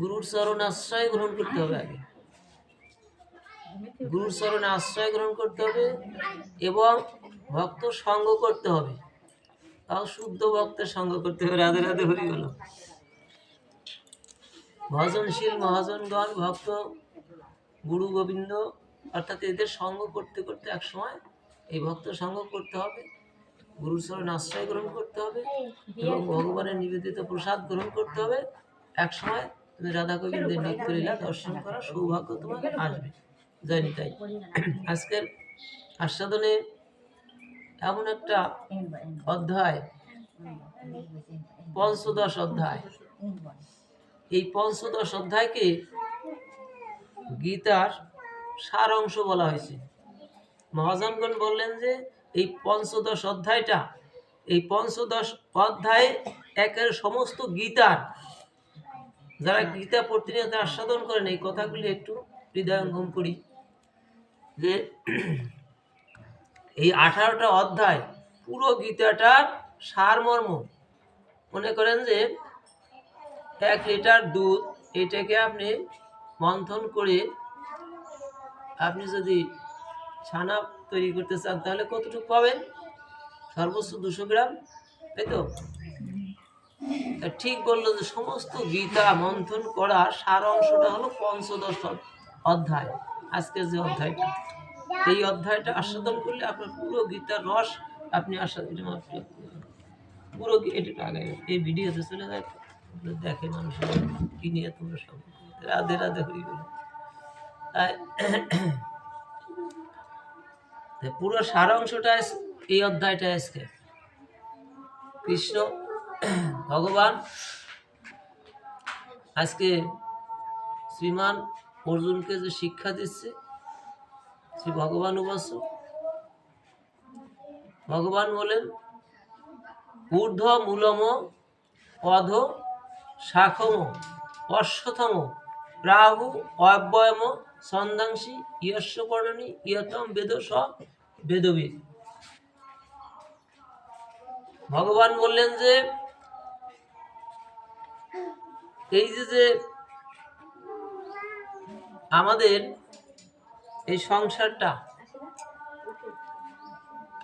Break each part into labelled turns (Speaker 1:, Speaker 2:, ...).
Speaker 1: গুরুর চরণ আশ্রয় গ্রহণ করতে হবে আগে। গুরুর চরণে আশ্রয় গ্রহণ করতে হবে এবং ভক্ত সঙ্গ করতে হবে। তাও শুদ্ধ ভক্তের সঙ্গ করতে হবে। রাধে রাধে হরি গেল ভজনশীল মহাজনগণ, ভক্ত, গুরু গোবিন্দ, অর্থাৎ এদের সঙ্গ করতে করতে এক সময় এই ভক্ত সঙ্গ করতে হবে। গুরুর চরণ আশ্রয় গ্রহণ করতে হবে এবং ভগবানের নিবেদিত প্রসাদ গ্রহণ করতে হবে। এক সময় তুমি রাধা গোবিন্দের নৃত্য লীলা দর্শন করার সৌভাগ্য তোমার আসবে। জানি তাই আজকের আস্বাদনে এমন একটা অধ্যায়, পঞ্চদশ অধ্যায়। এই পঞ্চদশ অধ্যায়কে গীতার সার অংশ বলা হয়েছে। মহাজনগণ বললেন যে, এই পঞ্চদশ অধ্যায়টা, এই পঞ্চদশ অধ্যায়ে একের সমস্ত গীতার যারা গীতা প্রতিনিয়ত আস্বাদন করেন এই কথাগুলি একটু হৃদয়ঙ্গম করি। যে এই আঠারোটা অধ্যায়, পুরো গীতাটার সারমর্ম। মনে করেন যে, এক লিটার দুধ, এটাকে আপনি মন্থন করে আপনি যদি ছানা তৈরি করতে চান, তাহলে কতটুকু পাবেন? সর্বোচ্চ দুশো গ্রাম, তাই তো তা? ঠিক বলল যে সমস্ত গীতা মন্থন করা সার অংশটা হলো পঞ্চদশ অধ্যায়। আজকের যে অধ্যায়টা। এই অধ্যায়টা আস্বাদন করলে আপনার পুরো গীতার রস আপনি আস্বাদন পুরো এটা আগে এই ভিডিওতে চলে যায় দেখে মানুষ কি নিয়ে তোমরা সব রাধে রাধে তাই তাই পুরো সার অংশটা এই অধ্যায়টা আজকে। কৃষ্ণ ভগবান, আজকে শ্রীমান অর্জুনকে যে শিক্ষা দিচ্ছে, শ্রী ভগবান উপাস্য, ভগবান বলেন ঊর্ধ্ব মূলম অধ শাখম অশ্বতম রাহু অব্যয়ম ছন্দাংশী ইয়স্য বর্ণনী ইয়তম বেদ স বেদবিদ ভগবান বললেন যে এই যে যে আমাদের এই সংসারটা,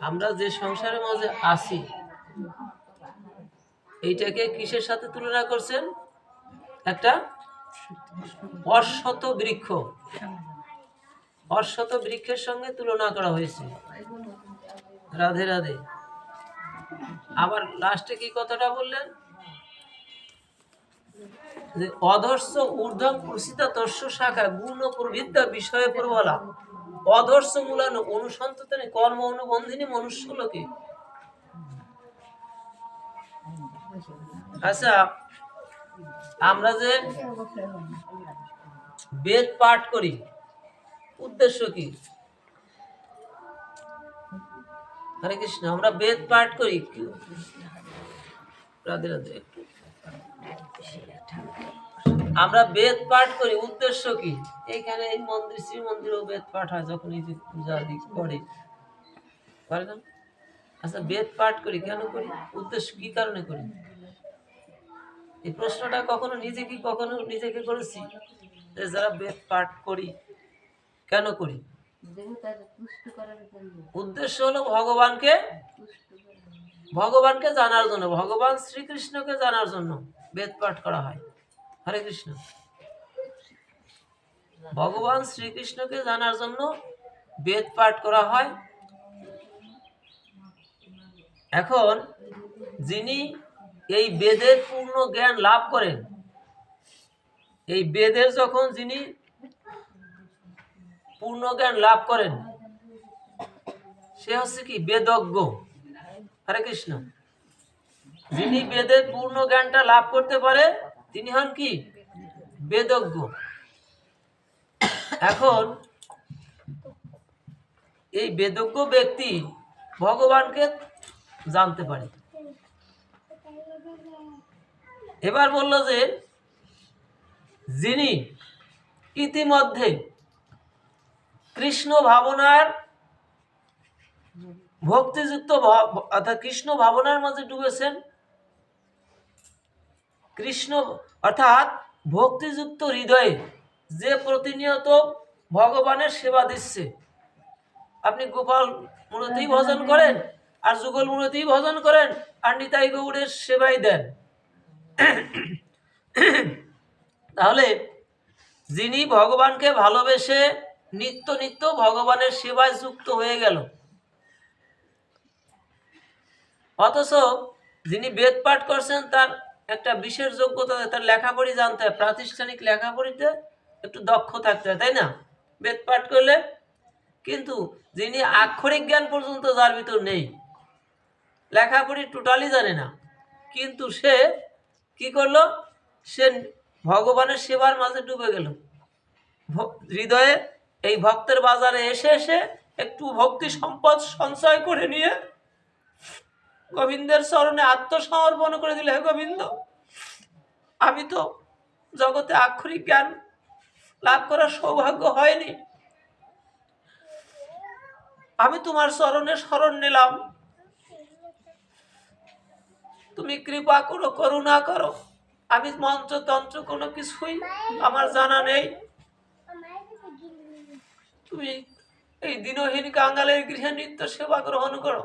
Speaker 1: আমরা যে সংসারের মাঝে আছি, এইটাকে কিসের সাথে তুলনা করছেন? একটা অশ্বত বৃক্ষ। অশ্বত বৃক্ষের সঙ্গে তুলনা করা হয়েছে। রাধে রাধে। আবার লাস্টে কি কথাটা বললেন? অধর্ষ ঊর্ধ্বম প্রসিত তস্য শাখা গুণ প্রবৃদ্ধা বিষয়ে প্রবলা। অধর্ষ মূলানো অনুসন্তনে কর্ম অনুবন্ধিনী মনুষ্য লোকে। আচ্ছা আমরা যে বেদ পাঠ করি, উদ্দেশ্য কি? হরে কৃষ্ণ, আমরা বেদ পাঠ করি। রাধে রাধে। আমরা বেদ পাঠ করি, উদ্দেশ্য কি? এখানে এই মন্দির শ্রী মন্দিরেও বেদ পাঠ হয় যখন এই যে পূজা করে না? আচ্ছা বেদ পাঠ করি, কেন করি? উদ্দেশ্য কি কারণে করি? এই প্রশ্নটা কখনো নিজে কি কখনো নিজেকে করেছি? যে যারা বেদ পাঠ করি, কেন করি? উদ্দেশ্য হলো ভগবানকে ভগবানকে জানার জন্য, ভগবান শ্রীকৃষ্ণকে জানার জন্য। বেদ পাঠ করা হয়। হরে কৃষ্ণ। ভগবান শ্রীকৃষ্ণকে জানার জন্য বেদ পাঠ করা হয়। এখন যিনি এই বেদের পূর্ণ জ্ঞান লাভ করেন, এই বেদের যখন যিনি পূর্ণ জ্ঞান লাভ করেন, সে হচ্ছে কি বেদজ্ঞ। হরে কৃষ্ণ। যিনি বেদের পূর্ণ জ্ঞানটা লাভ করতে পারে, তিনি হন কি? বেদজ্ঞ। এখন, এই বেদজ্ঞ ব্যক্তি ভগবানকে জানতে পারে। এবার বলল যে, যিনি ইতিমধ্যে কৃষ্ণ ভাবনার ভক্তিযুক্ত অর্থাৎ কৃষ্ণ ভাবনার মাঝে ডুবেছেন কৃষ্ণ অর্থাৎ ভক্তিযুক্ত হৃদয়ে যে প্রতিনিয়ত ভগবানের সেবা দিচ্ছে। আপনি গোপাল মূলতেই ভজন করেন আর যুগল মূলতেই ভজন করেন আর নিতাই গৌড়ের সেবাই দেন। তাহলে যিনি ভগবানকে ভালোবেসে নিত্য নিত্য ভগবানের সেবায় যুক্ত হয়ে গেল। অথচ যিনি বেদ পাঠ করছেন তার একটা বিশেষ যোগ্যতা তার লেখাপড়ি জানতে হয়, প্রাতিষ্ঠানিক লেখাপড়িতে একটু দক্ষ থাকতে হয়, তাই না? বেদ পাঠ করলে। কিন্তু যিনি আক্ষরিক জ্ঞান পর্যন্ত যার ভিতর নেই, লেখাপড়ি টোটালি জানে না। কিন্তু সে কি করল? সে ভগবানের সেবার মাঝে ডুবে গেল। হৃদয়ে এই ভক্তের বাজারে এসে এসে একটু ভক্তি সম্পদ সঞ্চয় করে নিয়ে গোবিন্দের চরণে আত্মসমর্পণ করে দিলে হে গোবিন্দ, আমি তো জগতে আক্ষরিক জ্ঞান লাভ করার সৌভাগ্য হয়নি। আমি তোমার চরণে স্মরণ নিলাম। তুমি কৃপা করো, করুণা করো। আমি মন্ত্র, তন্ত্র কোনো কিছুই আমার জানা নেই। তুমি এই দিনহীন কাঙ্গালের গৃহে নিত্য সেবা গ্রহণ করো।